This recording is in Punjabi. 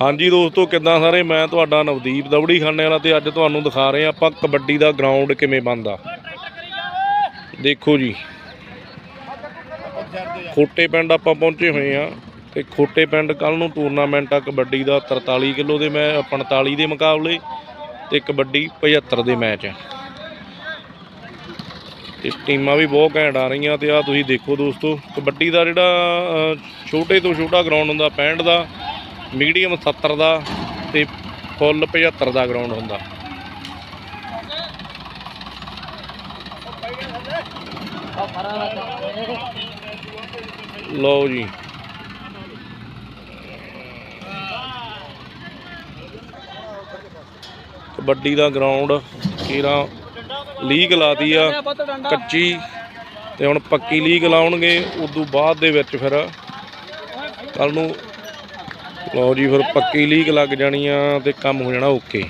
ਹਾਂਜੀ ਦੋਸਤੋ, ਕਿੱਦਾਂ ਸਾਰੇ? ਮੈਂ ਤੁਹਾਡਾ ਨਵਦੀਪ ਦਵੜੀ ਖਾਨੇ ਵਾਲਾ ਤੇ ਅੱਜ ਤੁਹਾਨੂੰ ਦਿਖਾ ਰਹੇ ਹਾਂ ਆਪਾਂ ਕਬੱਡੀ ਦਾ ਗਰਾਊਂਡ ਕਿਵੇਂ ਬਣਦਾ। ਦੇਖੋ ਜੀ। ਖੋਟੇ ਪਿੰਡ ਆਪਾਂ ਪਹੁੰਚੇ ਹੋਏ ਆ ਤੇ ਖੋਟੇ ਪਿੰਡ ਕੱਲ ਨੂੰ ਟੂਰਨਾਮੈਂਟ ਆ ਕਬੱਡੀ ਦਾ 43 ਕਿਲੋ ਦੇ ਮੈਂ 45 ਦੇ ਮੁਕਾਬਲੇ ਤੇ ਕਬੱਡੀ 75 ਦੇ ਮੈਚ ਆ। ਤੇ ਟੀਮਾਂ ਵੀ ਬਹੁਤ ਘੈਂਟ ਆ ਰਹੀਆਂ ਤੇ ਆ ਤੁਸੀਂ ਦੇਖੋ ਦੋਸਤੋ, ਕਬੱਡੀ ਦਾ ਜਿਹੜਾ ਛੋਟੇ ਤੋਂ ਛੋਟਾ ਗਰਾਊਂਡ ਹੁੰਦਾ 65 ਦਾ ਮੀਡੀਅਮ 70 ਦਾ ਤੇ ਫੁੱਲ 75 ਦਾ ਗਰਾਊਂਡ ਹੁੰਦਾ। ਲਓ ਜੀ। ਕਬੱਡੀ ਦਾ ਗਰਾਊਂਡ ਕੀਰਾ ਲੀਗ ਲਾਤੀ ਆ, ਕੱਚੀ ਤੇ ਹੁਣ ਪੱਕੀ ਲੀਗ ਲਾਉਣਗੇ, ਉਦੋਂ ਬਾਅਦ ਦੇ ਵਿੱਚ ਫਿਰ ਕੱਲ ਨੂੰ ਲਓ ਜੀ ਫਿਰ ਪੱਕੀ ਲੀਕ ਲੱਗ ਜਾਣੀ ਆ ਤੇ ਕੰਮ ਹੋ ਜਾਣਾ ਓਕੇ।